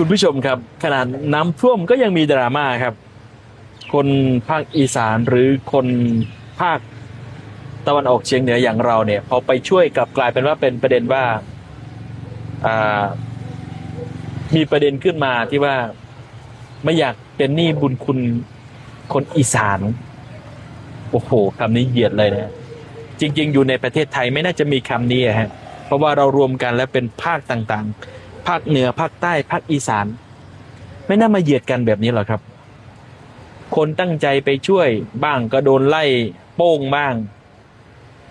คุณผู้ชมครับ ขนาดน้ำท่วมก็ยังมีดราม่าครับ คนภาคอีสานหรือคนภาคตะวันออกเฉียงเหนืออย่างเราเนี่ยพอไปช่วยกลับกลายเป็นว่าเป็นประเด็นว่ามีประเด็นขึ้นมาที่ว่าไม่อยากเป็นหนี้บุญคุณคนอีสาน โอ้โหคำนี้เหยียดเลยนะจริง ๆ อยู่ในประเทศไทยไม่น่าจะมีคำนี้ฮะเพราะว่าเรารวมกันแล้วเป็นภาคต่างๆ ภาคเหนือภาคใต้ภาคอีสาน ไม่น่ามาเหยียดกันแบบนี้หรอกครับ คนตั้งใจไปช่วยบ้างก็โดนไล่โป้งบ้าง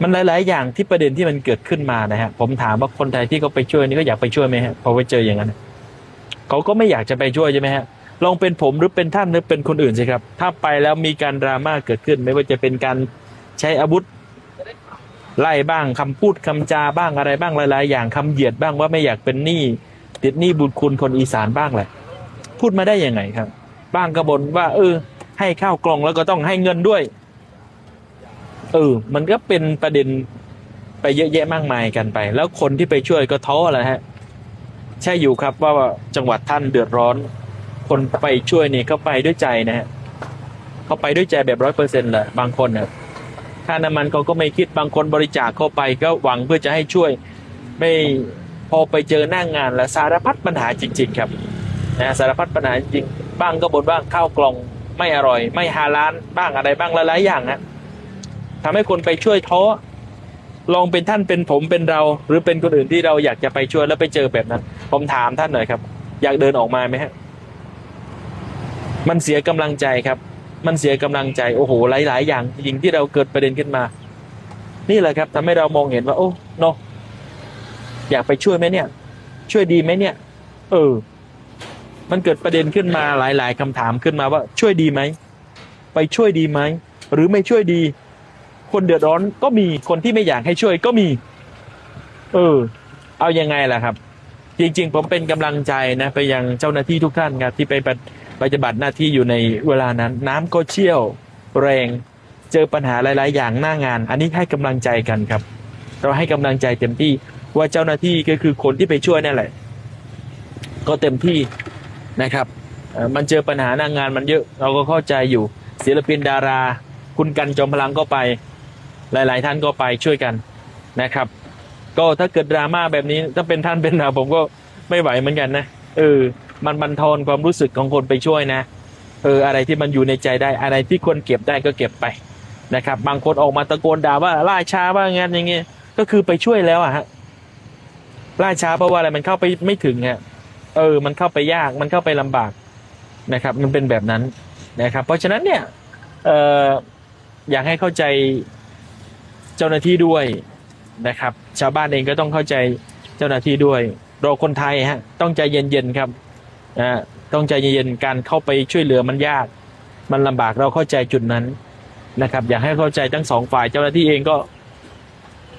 มันหลาย ๆ อย่างที่ประเด็นที่มันเกิดขึ้นมานะฮะผมถามว่าคนไทยที่เขาไปช่วยนี่ก็อยากไปช่วยไหมฮะพอไปเจออย่างนั้นเขาก็ไม่อยากจะไปช่วยใช่ไหมฮะลองเป็นผมหรือเป็นท่านหรือเป็นคนอื่นสิครับ ถ้าไปแล้วมีการดราม่าเกิดขึ้น ไม่ว่าจะเป็นการใช้อาวุธไล่บ้างคำพูดคำจาบ้างอะไรบ้างหลาย ๆ อย่างคำเหยียดบ้างว่าไม่อยากเป็นหนี้ ติดหนี้บุญคุณคนอีสานบ้างแหละ พูดมาได้ยังไงครับ บ้างก็บ่นว่า เออ ให้ข้าวกล่องแล้วก็ต้องให้เงินด้วย เออ มันก็เป็นประเด็นไปเยอะแยะมากมายกันไป แล้วคนที่ไปช่วยก็ท้อแหละฮะ ใช่อยู่ครับว่าจังหวัดท่านเดือดร้อน คนไปช่วยนี่เขาไปด้วยใจนะฮะเขาไปด้วยใจแบบร้อยเปอร์เซ็นต์เลยบางคนเนี่ยค่าน้ำมันเขาก็ไม่คิดบางคนบริจาคเข้าไปก็หวังเพื่อจะให้ช่วยไม่ พอไปเจอหน้างงานแล้วสารพัดปัญหาจริง ๆ ครับนะสารพัดปัญหาจริงบ้างก็บ่นว่าข้าวกล่องไม่อร่อย ไม่ฮาล้านบ้างอะไรบ้างหลายๆอย่างนะทำให้คนไปช่วยท้อลองเป็นท่านเป็นผมเป็นเรา หรือเป็นคนอื่นที่เราอยากจะไปช่วยแล้วไปเจอแบบนั้น ผมถามท่านหน่อยครับ อยากเดินออกมาไหมฮะมันเสียกำลังใจครับ มันเสียกำลังใจโอ้โหหลาย ๆ อย่างจริงๆที่เราเกิดประเด็นขึ้นมา นี่แหละครับทำให้เรามองเห็นว่า โอ้เนาะ อยากไปช่วยไหมเนี่ย ช่วยดีไหมเนี่ย เออ มันเกิดประเด็นขึ้นมาหลาย ๆคำถามขึ้นมาว่า ช่วยดีไหมไปช่วยดีไหมหรือไม่ช่วยดี คนเดือดร้อนก็มีคนที่ไม่อยากให้ช่วยก็มี เออ เอายังไงล่ะครับ จริง ๆ ผมเป็นกำลังใจนะไปยังเจ้าหน้าที่ทุกท่านครับที่ไปปฏิปฏิบัติหน้าที่อยู่ในเวลานั้น น้ำก็เชี่ยวแรงเจอปัญหาหลาย ๆ อย่างหน้างาน อันนี้ให้กำลังใจกันครับ เราให้กำลังใจเต็มที่ ว่าเจ้าหน้าที่ก็คือคนที่ไปช่วยนั่นแหละ ก็เต็มที่นะครับมันเจอปัญหาหน้างานมันเยอะ เราก็เข้าใจอยู่ศิลปินดารา คุณกันจอมพลังก็ไปหลาย ๆ ท่านก็ไปช่วยกันนะครับ ก็ถ้าเกิดดราม่าแบบนี้ถ้าเป็นท่านเป็นเราผมก็ไม่ไหวเหมือนกันนะเออมันบันทอนความรู้สึกของคนไปช่วยนะเอออะไรที่มันอยู่ในใจได้อะไรที่ควรเก็บได้ก็เก็บไปนะครับ บางคนออกมาตะโกนด่าว่าล่าช้าว่างั้นอย่างเงี้ยก็คือไปช่วยแล้วอะฮะ ล่าช้าเพราะว่าอะไรมันเข้าไปไม่ถึงฮะเออ มันเข้าไปยากมันเข้าไปลำบากนะครับ มันเป็นแบบนั้นนะครับ เพราะฉะนั้นเนี่ยเอออยากให้เข้าใจเจ้าหน้าที่ด้วยนะครับ ชาวบ้านเองก็ต้องเข้าใจเจ้าหน้าที่ด้วย เราคนไทยฮะต้องใจเย็นๆครับอ่าต้องใจเย็นๆการเข้าไปช่วยเหลือมันยาก มันลำบากเราเข้าใจจุดนั้นนะครับ อยากให้เข้าใจทั้งสองฝ่ายเจ้าหน้าที่เองก็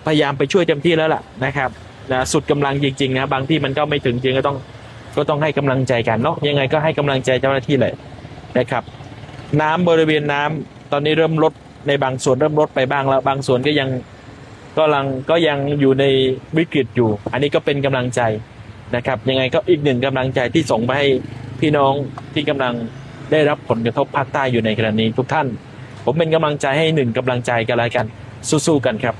พยายามไปช่วยเต็มที่แล้วล่ะนะครับ นะสุดกำลังจริงๆนะบางที่มันก็ไม่ถึงจริงก็ต้องก็ต้องให้กำลังใจกันเนาะยังไงก็ให้กำลังใจเจ้าหน้าที่เลยนะครับ น้ำบริเวณน้ำตอนนี้เริ่มลดในบางส่วนเริ่มลดไปบ้างแล้วบางส่วนก็ยังก็ลังก็ยังอยู่ในวิกฤตอยู่ อันนี้ก็เป็นกำลังใจนะครับ ยังไงก็อีกหนึ่งกำลังใจที่ส่งไปให้พี่น้องที่กำลังได้รับผลกระทบภาคใต้อยู่ในขณะนี้ทุกท่าน ผมเป็นกำลังใจให้หนึ่งกำลังใจกันแล้วกัน สู้ๆกันครับ